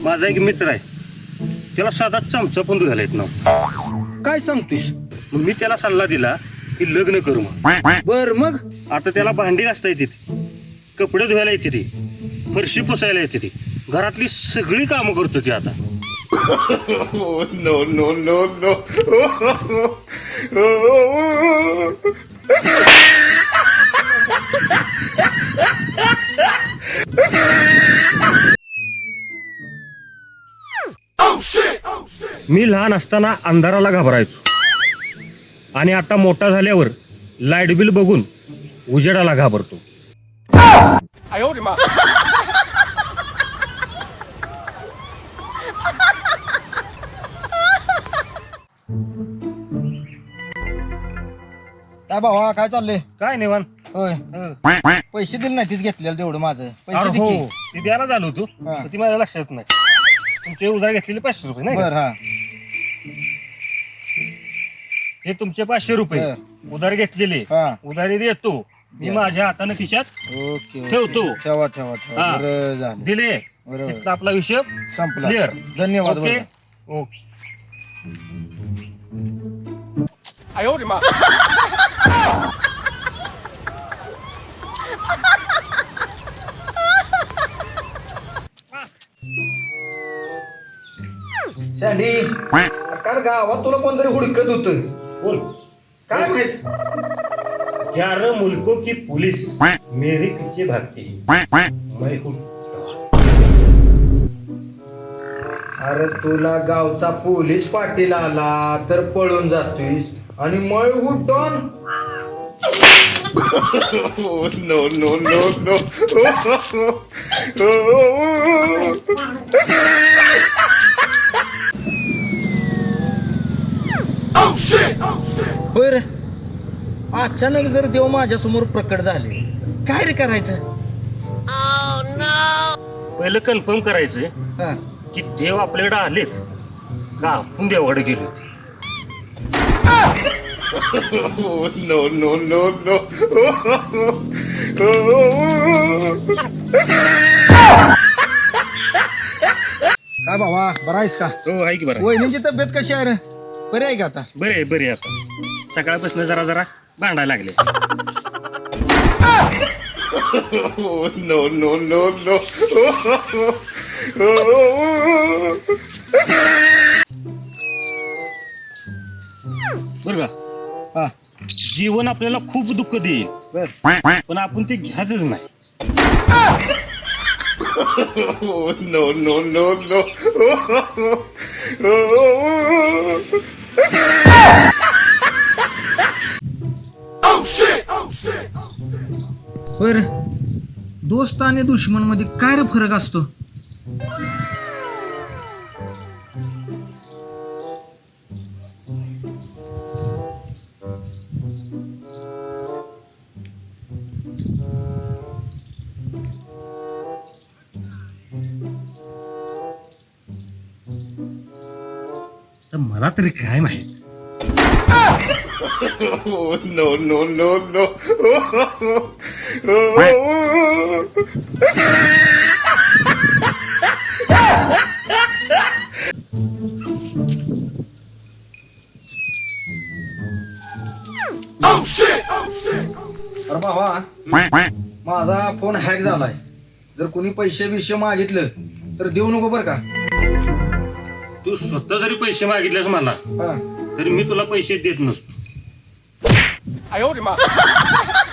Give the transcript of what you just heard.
माझा एक मित्र आहे. त्याला साधा चमचा पण धुवायला येत नव्हता. काय सांगतोस? मग मी त्याला सल्ला दिला की लग्न करू मग. बर मग? आता त्याला भांडी घासता येते ती. कपडे धुवायला येते ती. फरशी पुसायला येते ती. घरातली सगळी कामं करतो ती आता. No, no, no, no. मी लहान असताना अंधाराला घाबरायचो. आणि आता मोठा झाल्यावर लाइट बिल बघून उजेडाला घाबरतो. काय भावा काय चाललंय? काय निवान होय. पैसे दिले नाही तीच घेतलेलं तेवढं माझं. पैसे दे हो की. ती द्यायला झालो होतो हा. पण ती माझ्या लक्षात नाही. तुमचे उधार घेतलेले पाचशे रुपये नाही का? बर हा. हे तुमचे पाचशे रुपये. उधार घेतलेले. हा. उधारी देतो. मी माझ्या हाताने खिशात ओके ओके. ठेवतो. ठेवा ठेवा ठेवा. हा. बरं झालं. दिले. बरोबर. तिथला आपला विषय संपला. क्लिअर धन्यवाद ओके? बरं. ओके. सँडी काय गावात तुला कोणतरी हुडकत होत. बोल. काय माहीत? ग्यारह मुल्कों की पुलिस मेरे पीछे भागती है. मैं हूँ अरे तुला गावचा पोलीस पाटील आला तर पळून जातोयस आणि मळ हुडॉन Oh, no, no, no, no. होय रे अचानक जर देव माझ्यासमोर प्रकट झाले काय रे करायचं पहिलं कन्फर्म करायचं हा. की देव आपल्याकडे आलेत का आपण देवाकडे गेलो no, no, no, no. काय भावा बरा आहेस का हो आहे की बरं वहिनीची तब्येत कशी आहे रे बरी आहे का आता? बरे बरे आता. सकाळपासून जरा जरा भांडायला लागले. No, no, no, no. बरं का? हा. जीवन आपल्याला खूप दुःख देईल. बर. पण आपण ते घ्यायचंच नाही. no, no, no, no. Oh, oh, दोस्त आणि दुश्मनमध्ये काय रे फरक असतो? तर मला तरी काय माहीत? No, no. अरे भावा माझा फोन हॅक झालाय. जर कोणी पैसे बिशे मागितलं तर देऊ नको बर का? तू स्वतः जरी पैसे मागितलेस मला तरी मी तुला पैसे देत नसतो.